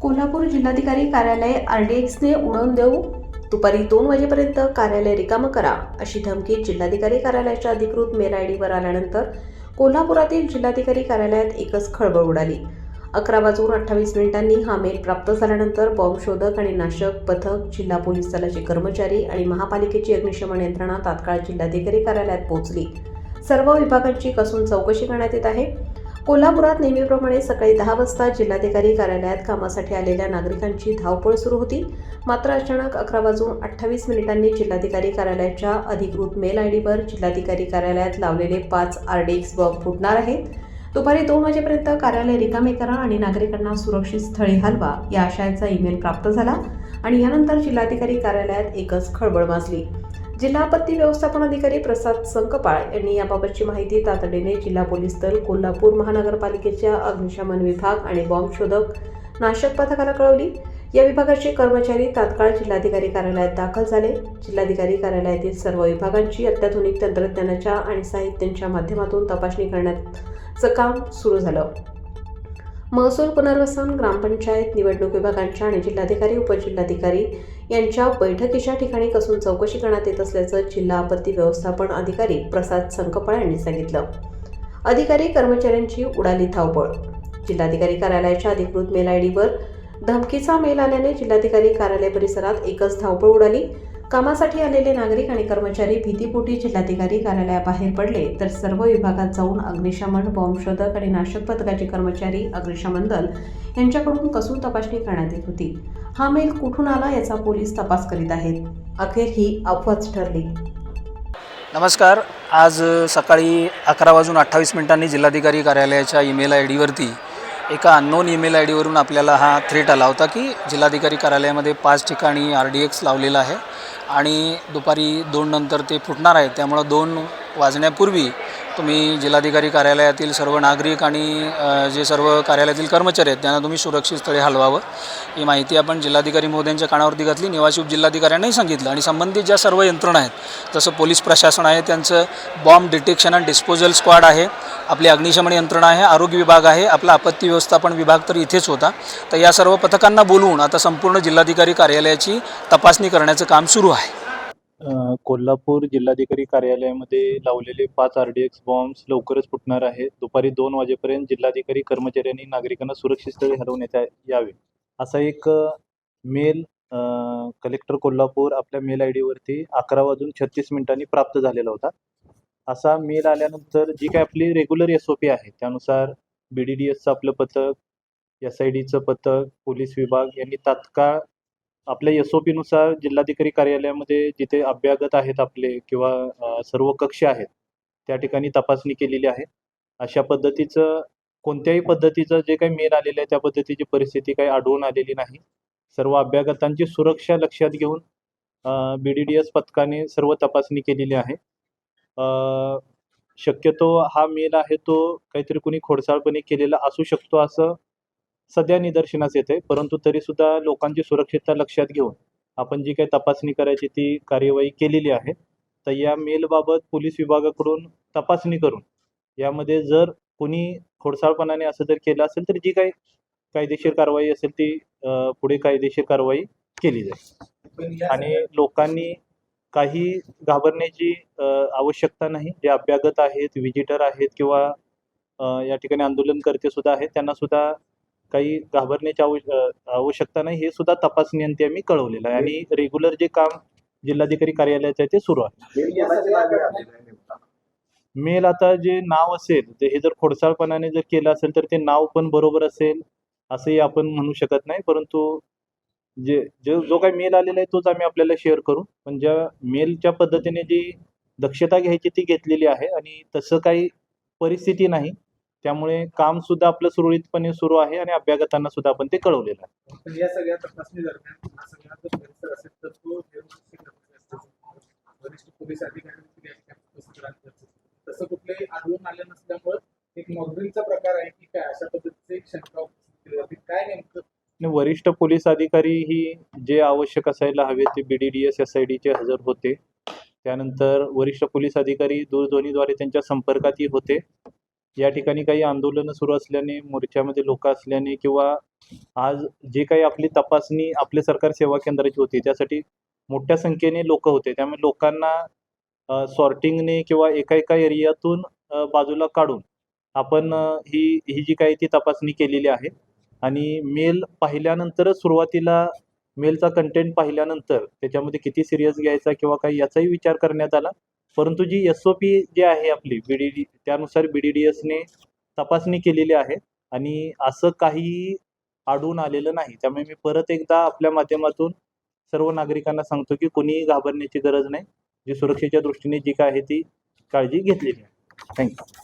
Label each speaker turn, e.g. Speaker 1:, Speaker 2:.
Speaker 1: कोल्हापूर जिल्हाधिकारी कार्यालय आरडीएक्सने उडवून देऊ. दुपारी दोन वाजेपर्यंत कार्यालय रिकामं करा अशी धमकी जिल्हाधिकारी कार्यालयाच्या अधिकृत मेल आय डीवर आल्यानंतर कोल्हापुरातील जिल्हाधिकारी कार्यालयात एकच खळबळ उडाली. अकरा वाजून अठ्ठावीस मिनिटांनी हा मेल प्राप्त झाल्यानंतर बॉम्ब शोधक आणि नाशक पथक जिल्हा पोलीस दलाचे कर्मचारी आणि महापालिकेची अग्निशमन यंत्रणा तात्काळ जिल्हाधिकारी कार्यालयात पोहोचली. सर्व विभागांची कसून चौकशी करण्यात येत आहे. कोल्हापुरात नेहमीप्रमाणे सकाळी दहा वाजता जिल्हाधिकारी कार्यालयात कामासाठी आलेल्या नागरिकांची धावपळ सुरू होती. मात्र अचानक अकरा वाजून अठ्ठावीस मिनिटांनी जिल्हाधिकारी कार्यालयाच्या अधिकृत मेल आय डीवर जिल्हाधिकारी कार्यालयात लावलेले पाच आर डी एक्स बॉम्ब फुटणार आहेत. दुपारी दोन वाजेपर्यंत कार्यालय रिकामे करा आणि नागरिकांना सुरक्षित स्थळी हलवा या आशयाचा ईमेल प्राप्त झाला आणि यानंतर जिल्हाधिकारी कार्यालयात एकच खळबळ माजली. जिल्हा आपत्ती व्यवस्थापन अधिकारी प्रसाद संकपाळ यांनी याबाबतची माहिती तातडीने जिल्हा पोलीस दल कोल्हापूर महानगरपालिकेच्या अग्निशमन विभाग आणि बॉम्ब शोधक नाशक पथकाला कळवली. या विभागाचे कर्मचारी तात्काळ जिल्हाधिकारी कार्यालयात दाखल झाले. जिल्हाधिकारी कार्यालयातील सर्व विभागांची अत्याधुनिक तंत्रज्ञानाच्या आणि साहित्यांच्या माध्यमातून तपासणी करण्याचं काम सुरू झालं. महसूल पुनर्वसन ग्रामपंचायत निवडणूक विभागांच्या आणि जिल्हाधिकारी उपजिल्हाधिकारी यांच्या बैठकीच्या ठिकाणी कसून चौकशी करण्यात येत असल्याचं जिल्हा आपत्ती व्यवस्थापन अधिकारी प्रसाद संकपाळ यांनी सांगितलं. अधिकारी कर्मचाऱ्यांची उडाली धावपळ. जिल्हाधिकारी कार्यालयाच्या अधिकृत मेल आय डीवर धमकीचा मेल आल्याने जिल्हाधिकारी कार्यालय परिसरात एकच धावपळ उडाली. कामासाठी आलेले नागरिक आणि कर्मचारी भीतीपोटी जिल्हाधिकारी कार्यालयाबाहेर पडले तर सर्व विभागात जाऊन अग्निशमन बॉम्बशोधक आणि नाशक पथकाचे कर्मचारी अग्निशमन दल यांच्याकडून कसून तपासणी करण्यात येत होती. हा मेल कुठून आला याचा पोलीस तपास करीत आहेत. अखेर ही अफवाच ठरली.
Speaker 2: नमस्कार. आज सकाळी अकरा वाजून अठ्ठावीस मिनिटांनी जिल्हाधिकारी कार्यालयाच्या ईमेल आय डीवरती एका अननोन ईमेल आय डीवरून आपल्याला हा थ्रेट आला होता की जिल्हाधिकारी कार्यालयामध्ये पाच ठिकाणी आर डी एक्स लावलेला आहे आणि दुपारी दोन नंतर ते फुटणार आहे. त्यामुळं दोन वाजण्यापूर्वी तुम्ही जिल्हाधिकारी कार्यालयातील सर्व नागरिक आणि जे सर्व कार्यालयातील कर्मचारी आहेत त्यांना तुम्ही सुरक्षित स्थळी हलवावं. ही माहिती आपण जिल्हाधिकारी महोदयांच्या कानावरती घातली. निवासी उपजिल्हाधिकाऱ्यांनाही सांगितलं. आणि संबंधित ज्या सर्व यंत्रणा आहेत जसं पोलीस प्रशासन आहे त्यांचं bomb detection and disposal squad आहे आपली अग्निशमन यंत्रणा आहे आरोग्य विभाग आहे आपला आपत्ती व्यवस्थापन विभाग तर इथेच होता. तर या सर्व पथकांना बोलवून आता संपूर्ण जिल्हाधिकारी कार्यालयाची तपासणी करण्याचं काम सुरू आहे.
Speaker 3: अ, कोल्हापूर जिल्हाधिकारी कार्यालयामध्ये लावलेले पाच आर डी एक्स बॉम्ब्स लवकरच फुटणार आहेत. दुपारी दोन वाजेपर्यंत जिल्हाधिकारी कर्मचाऱ्यांनी नागरिकांना सुरक्षित स्थळी हलवण्यात या- यावे. असा एक uh, mail uh, collector Kolhapur आपल्या मेल आय डीवरती अकरा वाजून छत्तीस मिनिटांनी प्राप्त झालेला होता. असा मेल आल्यानंतर जी काय आपली रेग्युलर एस ओ पी आहे त्यानुसार बी डी डी एसचं आपलं पथक एस आय डीचं पथक पोलीस विभाग यांनी तात्काळ आपल्या एस ओ पीनुसार जिल्हाधिकारी कार्यालयामध्ये जिथे अभ्यागत आहेत आपले किंवा सर्व कक्ष आहेत त्या ठिकाणी तपासणी केलेली आहे. अशा पद्धतीचं कोणत्याही पद्धतीचं जे काही मेल आलेलं आहे त्या पद्धतीची परिस्थिती काही आढळून आलेली नाही. सर्व अभ्यागतांची सुरक्षा लक्षात घेऊन बी डी डी एस पथकाने सर्व तपासणी केलेली आहे. शक्यतो हा मेल आहे तो काहीतरी कुणी खोडसाळपणे केलेला असू शकतो असं सध्या निदर्शनास येते परंतु तरी सुद्धा लोकांची सुरक्षितता लक्षात घेऊन आपण जी काही तपासणी करायची ती कार्यवाही केलेली आहे. तर या मेलबाबत पोलीस विभागाकडून तपासणी करून यामध्ये जर कोणी खोडसाळपणाने असं जर केलं असेल तर जी काही कायदेशीर कारवाई असेल ती पुढे कायदेशीर कारवाई केली जाईल. आणि लोकांनी काही घाबरण्याची आवश्यकता नाही. जे अभ्यागत आहेत विजिटर आहेत किंवा या ठिकाणी आंदोलनकर्ते सुद्धा आहेत त्यांना सुद्धा काही घाबरण्याची आवश्यकता नाही हे सुद्धा तपासणी आम्ही कळवलेलं आहे. आणि रेग्युलर जे काम जिल्हाधिकारी कार्यालयाचं आहे ते सुरू आहे. मेल आता जे नाव असेल ते हे जर खोडसाळपणाने जर केलं असेल तर ते नाव पण बरोबर असेल असंही आपण म्हणू शकत नाही. परंतु जे जो जो काही मेल आलेला आहे तोच आम्ही आपल्याला शेअर करू. पण ज्या मेलच्या पद्धतीने जी दक्षता घ्यायची ती घेतलेली आहे. आणि तसं काही परिस्थिती नाही. त्यामुळे काम सुद्धा आपलं सुरळीतपणे सुरू आहे आणि अभ्यागतांना सुद्धा आपण ते कळवलेलं आहे.
Speaker 4: पण या सगळ्या तपासणी दरम्यान हा सगळा जर परिसर असेल तर तो निरुपस्थित करण्याचे असतो. वरिष्ठ पोलीस अधिकारी देखील या ठिकाणी उपस्थित राहतात. तसं कुठलंही आढळून आलं नसल्यामुळं एक मॉकड्रिलचा प्रकार आहे की काय अशा पद्धतीची एक शंका उपस्थित केली जाते. काय नेमकं?
Speaker 3: आणि वरिष्ठ पोलीस अधिकारी ही जे आवश्यक असायला हवे ते B D D S S I डीचे हजर होते. त्यानंतर वरिष्ठ पोलीस अधिकारी दूरध्वनीद्वारे त्यांच्या संपर्कातही होते. या ठिकाणी काही आंदोलनं सुरू असल्याने मोर्चामध्ये लोक असल्याने किंवा आज जे काही आपली तपासणी आपल्या सरकार सेवा केंद्राची होती त्यासाठी मोठ्या संख्येने लोक होते. त्यामुळे लोकांना सॉर्टिंगने किंवा एका एका एरियातून बाजूला काढून आपण ही ही जी काही ती तपासणी केलेली आहे आणि मेल पाहिल्यानंतरच सुरुवातीला मेलचा कंटेंट पाहिल्यानंतर त्याच्यामध्ये किती सिरियस घ्यायचा किंवा काही याचाही विचार करण्यात आला. परंतु G S O P G आहे आपली बी डी डी त्यानुसार बी डी डी एसने तपासणी केलेली आहे आणि असं काही आढळून आलेलं नाही. त्यामुळे मी परत एकदा आपल्या माध्यमातून सर्व नागरिकांना सांगतो की कोणीही घाबरण्याची गरज नाही. जी सुरक्षेच्या दृष्टीने जी काय आहे ती काळजी घेतलेली आहे. थँक्यू